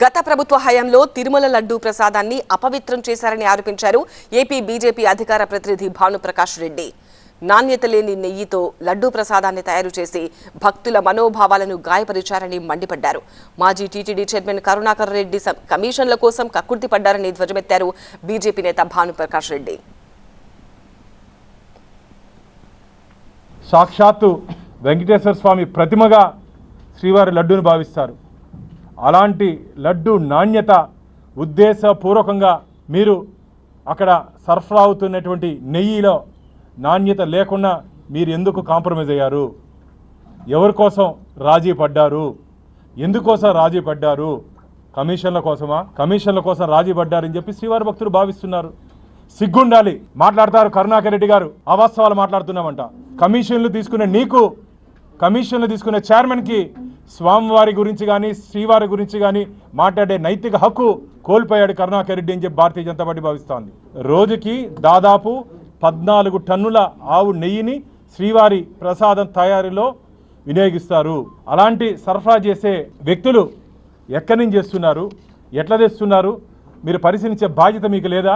గత ప్రభుత్వ హయాంలో తిరుమల లడ్డూ ప్రసాదాన్ని అపవిత్రం చేశారని ఆరోపించారు ఏపీ బీజేపీ అధికార ప్రతినిధి భానుప్రకాష్ రెడ్డి. నాణ్యత లేని నెయ్యితో లడ్డూ ప్రసాదాన్ని తయారు చేసి భక్తుల మనోభావాలను గాయపరిచారని మండిపడ్డారు. మాజీ టీటీడీ చైర్మన్ కరుణాకర్ రెడ్డి కమిషన్ల కోసం కక్కుర్తి పడ్డారని ధ్వజమెత్తారు బీజేపీ నేత భానుప్రకాష్ రెడ్డి. సాక్షాత్తు వెంకటేశ్వర స్వామి ప్రతిమగా శ్రీవారి లడ్డూను భావిస్తారు. అలాంటి లడ్డు నాణ్యత ఉద్దేశపూర్వకంగా మీరు అక్కడ సరఫరా అవుతున్నటువంటి నెయ్యిలో నాణ్యత లేకుండా మీరు ఎందుకు కాంప్రమైజ్ అయ్యారు? ఎవరి కోసం రాజీ పడ్డారు? ఎందుకోసం రాజీ పడ్డారు? కమిషన్ల కోసమా? కమిషన్ల కోసం రాజీ పడ్డారని చెప్పి శ్రీవారి భక్తులు భావిస్తున్నారు. సిగ్గుండాలి. మాట్లాడతారు కరుణాకర్ రెడ్డి గారు. అవాస్తవాలు మాట్లాడుతున్నామంట. కమిషన్లు తీసుకునే నీకు కమిషన్లు తీసుకునే చైర్మన్కి స్వామివారి గురించి కానీ శ్రీవారి గురించి కానీ మాట్లాడే నైతిక హక్కు కోల్పోయాడు కరుణాకర్ రెడ్డి అని చెప్పి భారతీయ జనతా పార్టీ భావిస్తోంది. రోజుకి దాదాపు పద్నాలుగు టన్నుల ఆవు నెయ్యిని శ్రీవారి ప్రసాదం తయారీలో వినియోగిస్తారు. అలాంటి సరఫరా చేసే వ్యక్తులు ఎక్కడి నుంచి చేస్తున్నారు ఎట్లా తెస్తున్నారు? మీరు పరిశీలించే బాధ్యత మీకు లేదా?